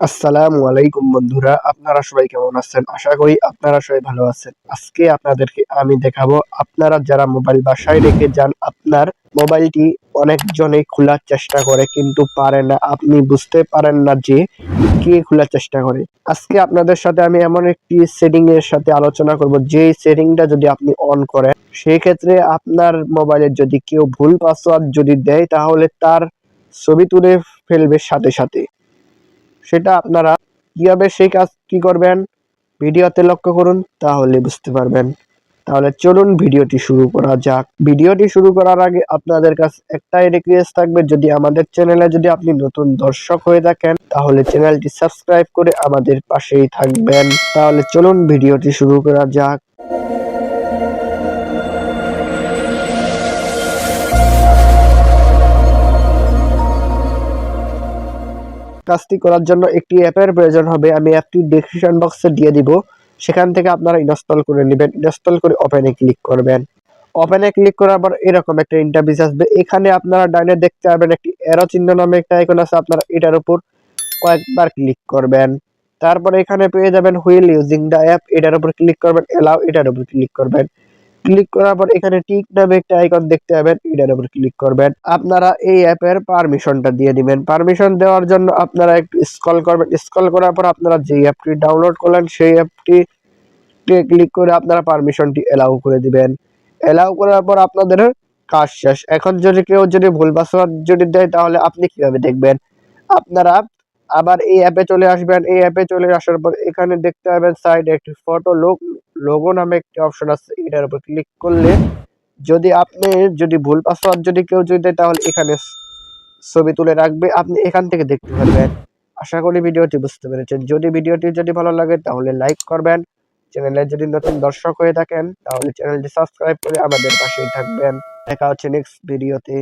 আসসালামু আলাইকুম বন্ধুরা, আপনারা সবাই কেমন আছেন? আশা করি আপনারা সবাই ভালো আছেন। আজকে আপনাদেরকে আমি দেখাবো, আপনারা যারা মোবাইল বাসায় রেখে যান, আপনার মোবাইলটি অনেকজনেই খোলার চেষ্টা করে, কিন্তু পারে না। আপনি বুঝতে পারেন না যে কে খোলার চেষ্টা করে। আজকে আপনাদের সাথে আমি এমন একটি সেটিং এর সাথে আলোচনা করব, যে সেটিংটা যদি আপনি অন করেন সেই ক্ষেত্রে আপনার মোবাইলের যদি কেউ ভুল পাসওয়ার্ড যদি দেয়, তাহলে তার ছবি তুলে ফেলবে সাথে সাথে। সেটা আপনারা কীভাবে সেই কাজ কি করবেন? ভিডিওতে লক্ষ্য করুন, তাহলে বুঝতে পারবেন। তাহলে চলুন ভিডিওটি শুরু করা যাক। ভিডিওটি শুরু করার আগে আপনাদের কাছে একটাই রিকোয়েস্ট থাকবে, যদি আমাদের চ্যানেলে যদি আপনি নতুন দর্শক হয়ে থাকেন, তাহলে চ্যানেলটি সাবস্ক্রাইব করে আমাদের পাশেই থাকবেন। তাহলে চলুন ভিডিওটি শুরু করা যাক। কাজটি করার জন্য একটি অ্যাপের প্রয়োজন হবে। আমি অ্যাপটি ডেসক্রিপশন বক্সে দিয়ে দিব। সেখান থেকে আপনারা ইনস্টল করে নেবেন। ইনস্টল করে ওপেনে ক্লিক করবেন। ওপেনে ক্লিক করার পর এরকম একটা ইন্টারভিউ আসবে। এখানে আপনারা ডাইনে দেখতে পাবেন একটি এরো চিহ্ন নামে একটা আইকন আছে। আপনারা এটার উপর কয়েকবার ক্লিক করবেন। তারপর এখানে পেয়ে যাবেন হুইল ইউজিং দ্য অ্যাপ এটার উপর ক্লিক করবেন। এলাও এটার উপর ক্লিক করবেন। ক্লিক করার পর এখানে টিক নামে একটা আইকন দেখতে পাবেন, এটার উপর ক্লিক করবেন। আপনারা এই অ্যাপের পারমিশনটা দিয়ে দিবেন। পারমিশন দেওয়ার জন্য আপনারা একটু স্ক্রল করবেন। স্ক্রল করার পর আপনারা যে অ্যাপটি ডাউনলোড করলেন, সেই অ্যাপটি ক্লিক করে আপনারা পারমিশনটি এলাও করে দিবেন। এলাও করার পর আপনাদের কাজ শেষ। এখন যদি কেউ যদি ভুল পাসওয়ার্ড যদি দেয়, তাহলে আপনি কীভাবে দেখবেন? আপনারা আবার এই অ্যাপে চলে আসবেন। এই অ্যাপে চলে আসার পর এখানে দেখতে পাবেন সাইডে একটি ফটো লোক লোগো নামে একটি অপশন আছে, এটার উপর ক্লিক করলে যদি আপনি যদি ভুল পাসওয়ার্ড যদি কেউ যদি দেয়, তাহলে এখানে ছবি তুলে রাখবে। আপনি এখান থেকে দেখতে পারবেন। আশা করি ভিডিওটি বুঝতে পেরেছেন। যদি ভিডিওটি যদি ভালো লাগে, তাহলে লাইক করবেন। চ্যানেলে যদি নতুন দর্শক হয়ে থাকেন, তাহলে চ্যানেলটি সাবস্ক্রাইব করে আমাদের পাশেই থাকবেন। দেখা হচ্ছে নেক্সট ভিডিওতে